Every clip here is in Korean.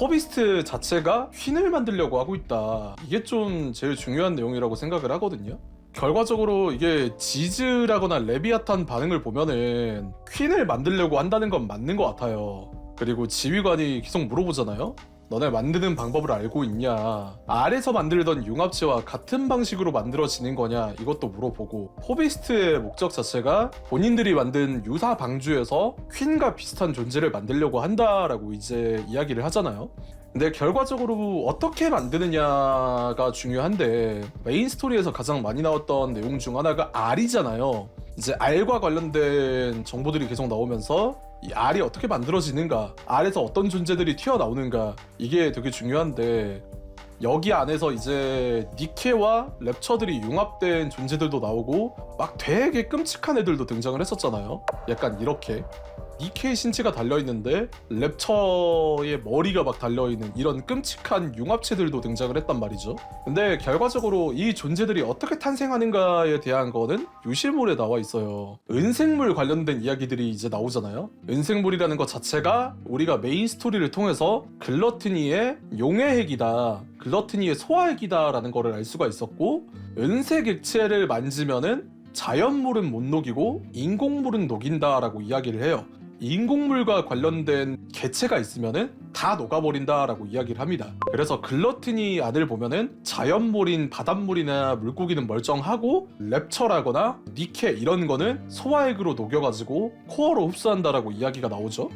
포비스트 자체가 휜을 만들려고 하고 있다. 이게 좀 제일 중요한 내용이라고 생각을 하거든요. 결과적으로 이게 지즈라거나 레비아탄 반응을 보면은 퀸을 만들려고 한다는 건 맞는 것 같아요. 그리고 지휘관이 계속 물어보잖아요. 너네 만드는 방법을 알고 있냐? 알에서 만들던 융합체와 같은 방식으로 만들어지는 거냐? 이것도 물어보고 포비스트의 목적 자체가 본인들이 만든 유사 방주에서 퀸과 비슷한 존재를 만들려고 한다라고 이제 이야기를 하잖아요. 근데 결과적으로 어떻게 만드느냐가 중요한데 메인 스토리에서 가장 많이 나왔던 내용 중 하나가 알이잖아요. 이제 알과 관련된 정보들이 계속 나오면서 이 알이 어떻게 만들어지는가, 알에서 어떤 존재들이 튀어나오는가 이게 되게 중요한데 여기 안에서 이제 니케와 랩처들이 융합된 존재들도 나오고 막 되게 끔찍한 애들도 등장을 했었잖아요. 약간 이렇게 니케의 신체가 달려있는데 랩처의 머리가 막 달려있는 이런 끔찍한 융합체들도 등장을 했단 말이죠. 근데 결과적으로 이 존재들이 어떻게 탄생하는가에 대한 거는 유실물에 나와 있어요. 은생물 관련된 이야기들이 이제 나오잖아요. 은생물이라는 것 자체가 우리가 메인 스토리를 통해서 글러트니의 용의 핵이다. 글러트니의 소화핵이다라는 거를 알 수가 있었고 은색 액체를 만지면은 자연물은 못 녹이고 인공물은 녹인다라고 이야기를 해요. 인공물과 관련된 개체가 있으면은 다 녹아버린다라고 이야기를 합니다. 그래서 글러트니 안을 보면은 자연물인 바닷물이나 물고기는 멀쩡하고 랩처라거나 니케 이런 거는 소화액으로 녹여가지고 코어로 흡수한다라고 이야기가 나오죠.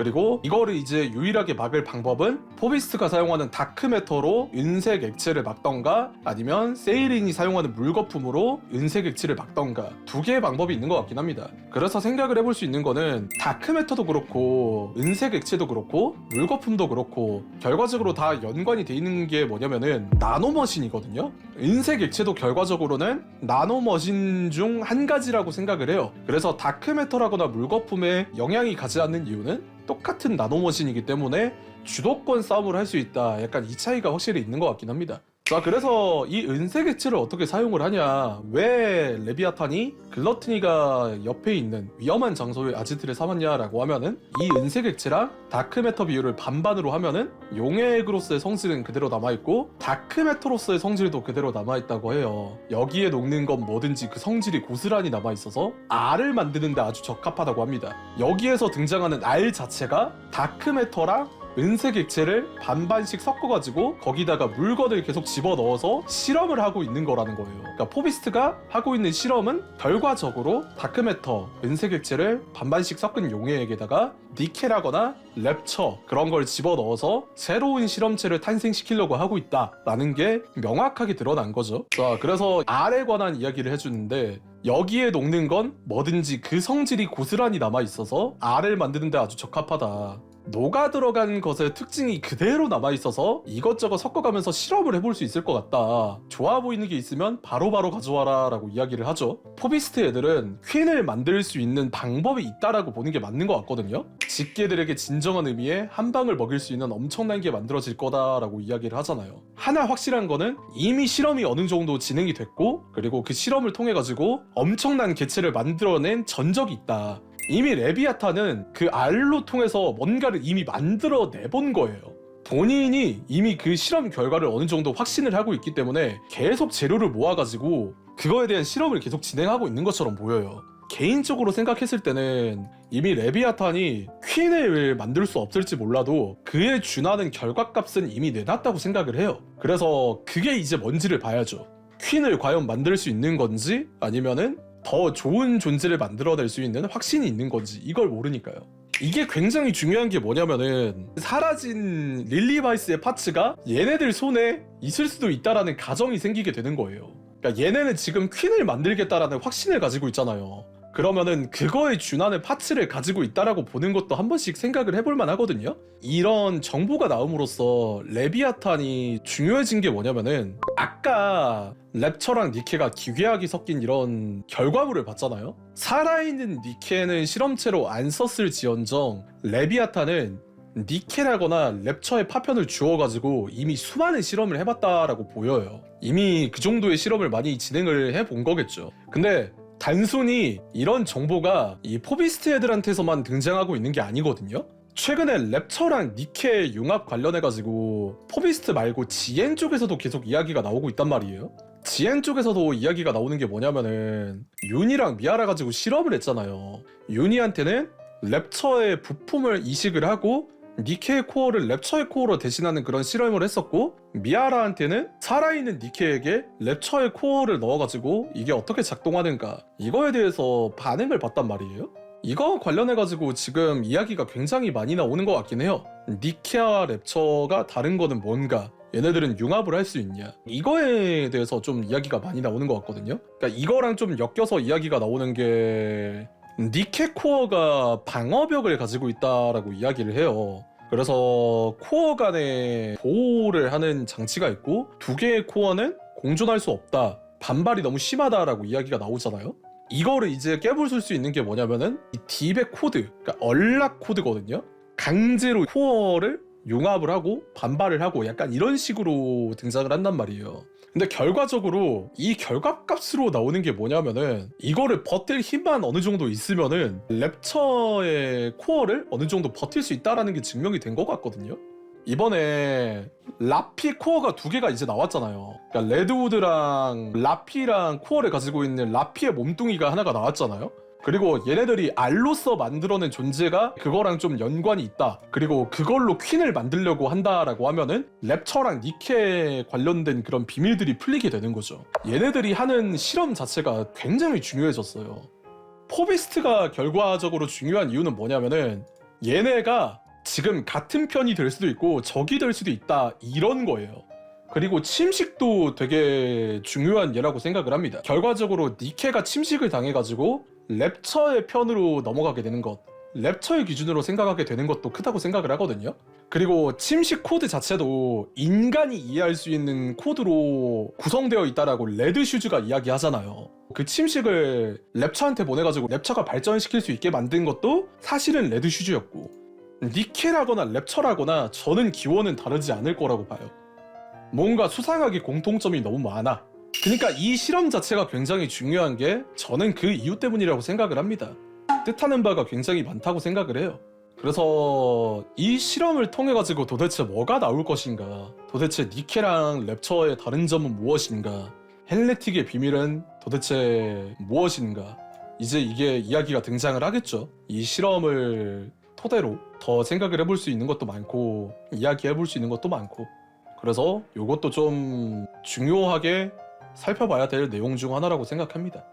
그리고 이거를 이제 유일하게 막을 방법은 포비스트가 사용하는 다크메터로 은색 액체를 막던가 아니면 세이린이 사용하는 물거품으로 은색 액체를 막던가 두 개의 방법이 있는 것 같긴 합니다. 그래서 생각을 해볼 수 있는 거는 다크메터도 그렇고 은색 액체도 그렇고 물거품도 그렇고 결과적으로 다 연관이 돼 있는 게 뭐냐면은 나노머신이거든요. 은색 액체도 결과적으로는 나노머신 중 한 가지라고 생각을 해요. 그래서 다크메터라거나 물거품에 영향이 가지 않는 이유는 똑같은 나노머신이기 때문에 주도권 싸움을 할 수 있다. 약간 이 차이가 확실히 있는 것 같긴 합니다. 자, 그래서 이 은색 액체를 어떻게 사용을 하냐? 왜 레비아탄이 글러트니가 옆에 있는 위험한 장소에 아지트를 삼았냐라고 하면은 이 은색 액체랑 다크메터 비율을 반반으로 하면은 용의 액으로서의 성질은 그대로 남아있고 다크메터로서의 성질도 그대로 남아있다고 해요. 여기에 녹는 건 뭐든지 그 성질이 고스란히 남아있어서 알을 만드는데 아주 적합하다고 합니다. 여기에서 등장하는 알 자체가 다크메터랑 은색 액체를 반반씩 섞어가지고 거기다가 물건을 계속 집어 넣어서 실험을 하고 있는 거라는 거예요. 그러니까 포비스트가 하고 있는 실험은 결과적으로 다크메터, 은색 액체를 반반씩 섞은 용액에다가 니켈하거나 랩처 그런 걸 집어 넣어서 새로운 실험체를 탄생시키려고 하고 있다라는 게 명확하게 드러난 거죠. 자, 그래서 알에 관한 이야기를 해주는데 여기에 녹는 건 뭐든지 그 성질이 고스란히 남아 있어서 알을 만드는데 아주 적합하다. 녹아 들어간 것의 특징이 그대로 남아 있어서 이것저것 섞어가면서 실험을 해볼 수 있을 것 같다. 좋아 보이는 게 있으면 바로 바로 가져와라라고 이야기를 하죠. 포비스트 애들은 퀸을 만들 수 있는 방법이 있다라고 보는 게 맞는 것 같거든요. 직계들에게 진정한 의미의 한 방을 먹일 수 있는 엄청난 게 만들어질 거다라고 이야기를 하잖아요. 하나 확실한 거는 이미 실험이 어느 정도 진행이 됐고 그리고 그 실험을 통해 가지고 엄청난 개체를 만들어낸 전적이 있다. 이미 레비아타는 그 알로 통해서 뭔가를 이미 만들어 내본 거예요. 본인이 이미 그 실험 결과를 어느 정도 확신을 하고 있기 때문에 계속 재료를 모아가지고 그거에 대한 실험을 계속 진행하고 있는 것처럼 보여요. 개인적으로 생각했을 때는 이미 레비아탄이 퀸을 만들 수 없을지 몰라도 그에 준하는 결과값은 이미 내놨다고 생각을 해요. 그래서 그게 이제 뭔지를 봐야죠. 퀸을 과연 만들 수 있는 건지 아니면은 더 좋은 존재를 만들어낼 수 있는 확신이 있는 건지 이걸 모르니까요. 이게 굉장히 중요한 게 뭐냐면은 사라진 릴리바이스의 파츠가 얘네들 손에 있을 수도 있다라는 가정이 생기게 되는 거예요. 그러니까 얘네는 지금 퀸을 만들겠다라는 확신을 가지고 있잖아요. 그러면은 그거에 준하는 파츠를 가지고 있다라고 보는 것도 한 번씩 생각을 해볼 만 하거든요. 이런 정보가 나옴으로써 레비아탄이 중요해진 게 뭐냐면은 아까 랩처랑 니케가 기괴하게 섞인 이런 결과물을 봤잖아요. 살아있는 니케는 실험체로 안 썼을 지언정 레비아탄은 니켈하거나 랩처의 파편을 주워가지고 이미 수많은 실험을 해봤다라고 보여요. 이미 그 정도의 실험을 많이 진행을 해본 거겠죠. 근데 단순히 이런 정보가 이 포비스트 애들한테서만 등장하고 있는 게 아니거든요. 최근에 랩처랑 니케 융합 관련해가지고 포비스트 말고 지엔 쪽에서도 계속 이야기가 나오고 있단 말이에요. 지엔 쪽에서도 이야기가 나오는 게 뭐냐면은 윤이랑 미아라 가지고 실험을 했잖아요. 윤이한테는 랩처의 부품을 이식을 하고 니케의 코어를 랩처의 코어로 대신하는 그런 실험을 했었고 미아라한테는 살아있는 니케에게 랩처의 코어를 넣어가지고 이게 어떻게 작동하는가 이거에 대해서 반응을 봤단 말이에요. 이거 관련해가지고 지금 이야기가 굉장히 많이 나오는 것 같긴 해요. 니케와 랩처가 다른 거는 뭔가 얘네들은 융합을 할 수 있냐 이거에 대해서 좀 이야기가 많이 나오는 것 같거든요. 그러니까 이거랑 좀 엮여서 이야기가 나오는 게 니케 코어가 방어벽을 가지고 있다라고 이야기를 해요. 그래서 코어 간에 보호를 하는 장치가 있고 두 개의 코어는 공존할 수 없다. 반발이 너무 심하다라고 이야기가 나오잖아요. 이거를 이제 깨부술 수 있는 게 뭐냐면은 이 딥의 코드, 그러니까 얼락 코드거든요. 강제로 코어를 융합을 하고 반발을 하고 약간 이런 식으로 등장을 한단 말이에요. 근데 결과적으로 이 결과값으로 나오는 게 뭐냐면은 이거를 버틸 힘만 어느 정도 있으면은 랩처의 코어를 어느 정도 버틸 수 있다라는 게 증명이 된 것 같거든요. 이번에 라피 코어가 두 개가 이제 나왔잖아요. 그러니까 레드우드랑 라피랑 코어를 가지고 있는 라피의 몸뚱이가 하나가 나왔잖아요. 그리고 얘네들이 알로서 만들어낸 존재가 그거랑 좀 연관이 있다. 그리고 그걸로 퀸을 만들려고 한다라고 하면은 랩처랑 니케 관련된 그런 비밀들이 풀리게 되는 거죠. 얘네들이 하는 실험 자체가 굉장히 중요해졌어요. 포비스트가 결과적으로 중요한 이유는 뭐냐면은 얘네가 지금 같은 편이 될 수도 있고 적이 될 수도 있다 이런 거예요. 그리고 침식도 되게 중요한 예라고 생각을 합니다. 결과적으로 니케가 침식을 당해가지고 랩처의 편으로 넘어가게 되는 것, 랩처의 기준으로 생각하게 되는 것도 크다고 생각을 하거든요. 그리고 침식 코드 자체도 인간이 이해할 수 있는 코드로 구성되어 있다라고 레드 슈즈가 이야기하잖아요. 그 침식을 랩처한테 보내가지고 랩처가 발전시킬 수 있게 만든 것도 사실은 레드 슈즈였고 니케라거나 랩처라거나 저는 기원은 다르지 않을 거라고 봐요. 뭔가 수상하게 공통점이 너무 많아. 그러니까 이 실험 자체가 굉장히 중요한 게 저는 그 이유 때문이라고 생각을 합니다. 뜻하는 바가 굉장히 많다고 생각을 해요. 그래서 이 실험을 통해 가지고 도대체 뭐가 나올 것인가? 도대체 니케랑 랩처의 다른 점은 무엇인가? 헬레틱의 비밀은 도대체 무엇인가? 이제 이게 이야기가 등장을 하겠죠. 이 실험을 토대로 더 생각을 해볼 수 있는 것도 많고 이야기해볼 수 있는 것도 많고 그래서 이것도 좀 중요하게 살펴봐야 될 내용 중 하나라고 생각합니다.